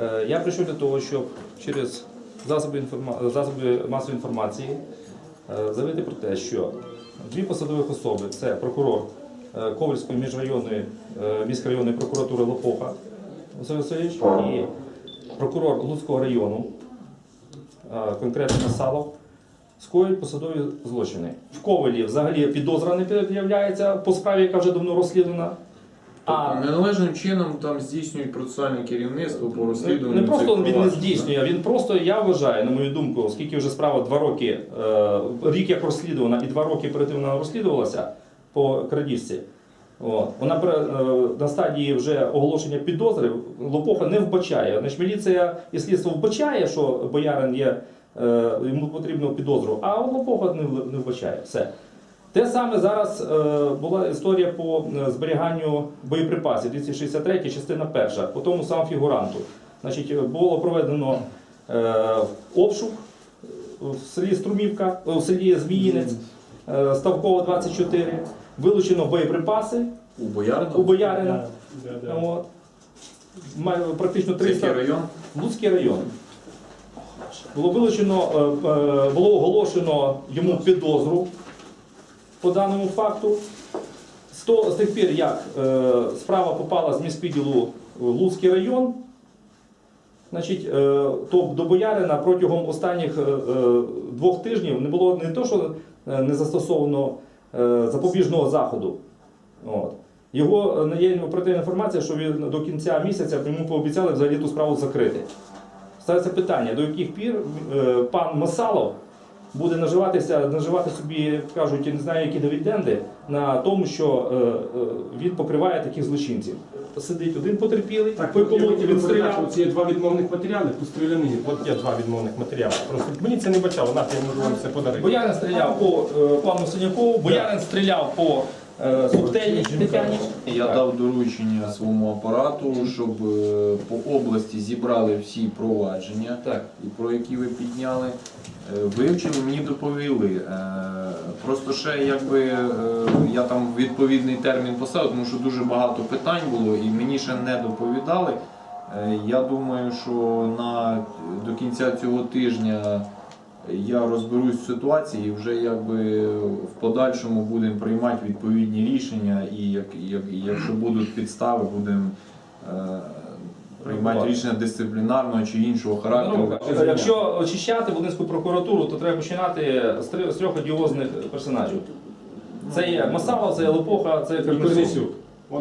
Е, Я прийшов для того, щоб через засоби, інформа... засоби масової інформації е, заявити про те, що дві посадових особи це прокурор е, Ковальської міжрайонної міськрайонної прокуратури Лопоха Василь Васильович і прокурор Луцького району, конкретно Насалов, скоюють посадові злочини. В Ковелі взагалі підозра не пред'являється по справі, яка вже давно розслідувана. А Неналежним чином там здійснюють процесуальне керівництво по розслідуванню. не просто він не здійснює, він просто, я вважаю, на мою думку, оскільки вже справа два роки, е, рік як розслідувана і два роки перед тим вона розслідувалася по крадіжці. От. Вона при- е, на стадії вже оголошення підозри Лопоха не вбачає. Значить, міліція і слідство вбачає, що боярин є, е, йому потрібно підозру, а Лопоха не, не вбачає. Все. Те саме зараз е, була історія по е, зберіганню боєприпасів, 263 частина перша, по тому самому фігуранту. Значить, е, було проведено е, обшук в селі Струмівка, в селі Зміїнець, е, Ставкова 24, вилучено боєприпаси У Боярина? у боярина. От. Має Практично Це який 300 район? Луцький район. Було вилучено, було оголошено йому підозру по даному факту. З, тих пір, як е, справа попала з міськвідділу в Луцький район, значить, е, то до боярина протягом останніх е, е, двох тижнів не було не то, що е, не застосовано е, запобіжного заходу. От. Його е, є оперативна інформація, що він до кінця місяця йому пообіцяли взагалі ту справу закрити. Ставиться питання, до яких пір е, пан Масалов буде наживатися, наживати собі, кажуть, я не знаю, які дивіденди на тому, що е, е, він покриває таких злочинців. Сидить один потерпілий, Так, виколоті я він стріляв. Ці є два відмовних матеріали, постріляні. От є два відмовних матеріали. Просто мені це не бачало, на я можу вам це подарити. Боярин стріляв по е, пану Синякову, боярин стріляв по е, Субтельні Тетяні. Я дав доручення своєму апарату, щоб е, по області зібрали всі провадження, Так. про які ви підняли. Е, Вивчили, мені доповіли. Просто ще якби я там відповідний термін поставив, тому що дуже багато питань було і мені ще не доповідали. Я думаю, що на, до кінця цього тижня я розберусь в ситуації і вже якби в подальшому будемо приймати відповідні рішення, і як, як, якщо будуть підстави, будемо е, приймати рішення дисциплінарного чи іншого характеру. Ну, Якщо очищати Волинську прокуратуру, то треба починати з три- з трьох одіозних персонажів. Це є Масалов, це є Лопоха, це є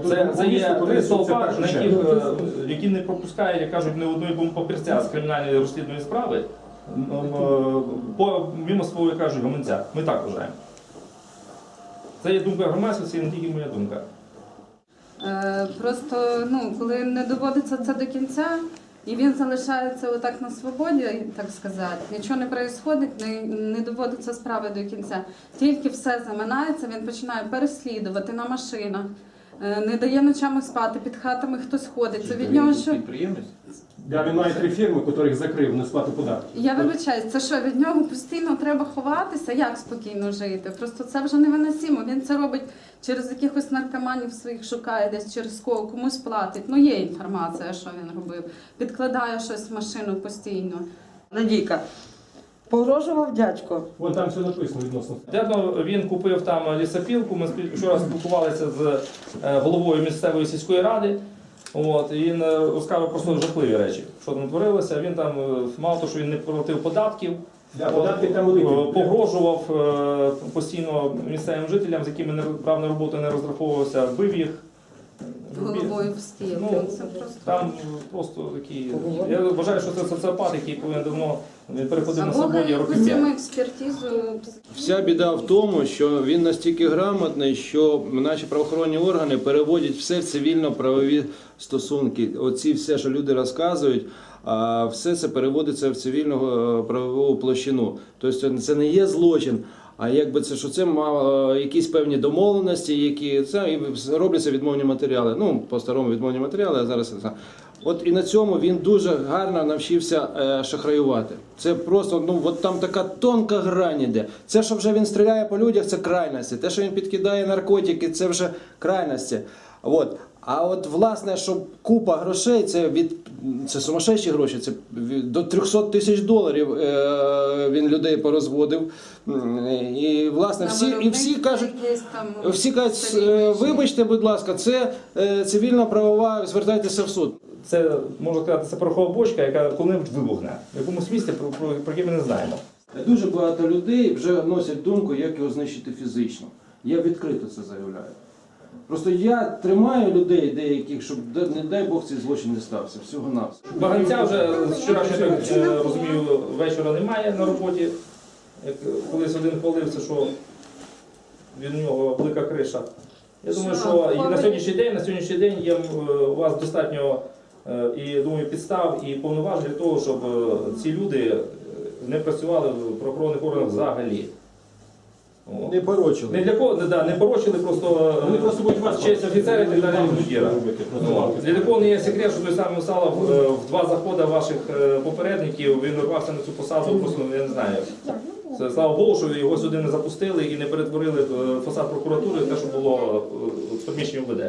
Це, це є три перша на яких, е, які не пропускають, як кажуть, ні одної бомбопапірця з кримінальної розслідної справи. Е, По мимо свого як кажуть гаманця. Ми так вважаємо. Це є думка громадськості, і не тільки моя думка. Е, Просто ну, коли не доводиться це до кінця, і він залишається отак на свободі, так сказати, нічого не відбувається, не, не доводиться справи до кінця. Тільки все заминається, він починає переслідувати на машинах, е, не дає ночами спати, під хатами хтось ходить. Це від нього що. Підприємець? Да, він має три фірми, яких закрив на сплату податків. Я вибачаюсь, це що від нього постійно треба ховатися? Як спокійно жити? Просто це вже невиносимо. Він це робить через якихось наркоманів своїх шукає, десь через кого комусь платить. Ну є інформація, що він робив. Підкладає щось в машину постійно. Надійка. Погрожував дядько. Вон там все написано відносно. Дедно він купив там лісопілку. Ми вчора спілкувалися з е, головою місцевої сільської ради. От, і він е, розказав просто жахливі речі, що там творилося. Він там е, мало того, що він не платив податків, Да, от, податки там великі. погрожував е, постійно місцевим жителям, з якими не прав на роботу не розраховувався, бив їх. Головою в стіл. Ну, це просто. Там просто такі. Я вважаю, що це соціопат, який повинен давно переходив на Або свободі якусь експертизу. Вся біда в тому, що він настільки грамотний, що наші правоохоронні органи переводять все в цивільно-правові стосунки. Оці все, що люди розказують, а все це переводиться в цивільну е, правову площину. Тобто це не є злочин. А якби це що це мав е, якісь певні домовленості, які це і робляться відмовні матеріали. Ну по старому відмовні матеріали, а зараз. От і на цьому він дуже гарно навчився е, шахраювати. Це просто ну от там така тонка грань іде. Це, що вже він стріляє по людях, це крайності. Те, що він підкидає наркотики, це вже крайності. От. А от власне, щоб купа грошей, це від це сумасшедші гроші, це до 300 тисяч доларів е, він людей порозводив. І власне всі і всі кажуть. Всі кажуть, е, вибачте, будь ласка, це е, цивільна правова, звертайтеся в суд. Це можна сказати, це порохова бочка, яка коли-небудь вибухне. В якомусь місці, про, про, про яке ми не знаємо. Дуже багато людей вже носять думку, як його знищити фізично. Я відкрито це заявляю. Просто я тримаю людей деяких, щоб не дай Бог цей злочин не стався. Всього навсього. Баганця вже з вчорашнього, так розумію, вечора немає на роботі. Як колись один хвалився, що від нього велика криша. Я думаю, Що, і на сьогоднішній день, на сьогоднішній день є е, у вас достатньо е, і думаю, підстав і повноважень для того, щоб е, ці люди не працювали в правоохоронних органах взагалі. Не порочили. Не для кого не, да, не порочили, просто, Вони просто будуть вас честь офіцера і так далі просто Ну. Для такого не є секрет, що той самий Мусалов е, в два заходи ваших е, попередників він рвався на цю посаду, просто я не знаю. Це слава Богу, що його сюди не запустили і не перетворили е, фасад прокуратури, те, що було е, в приміщенні УВД.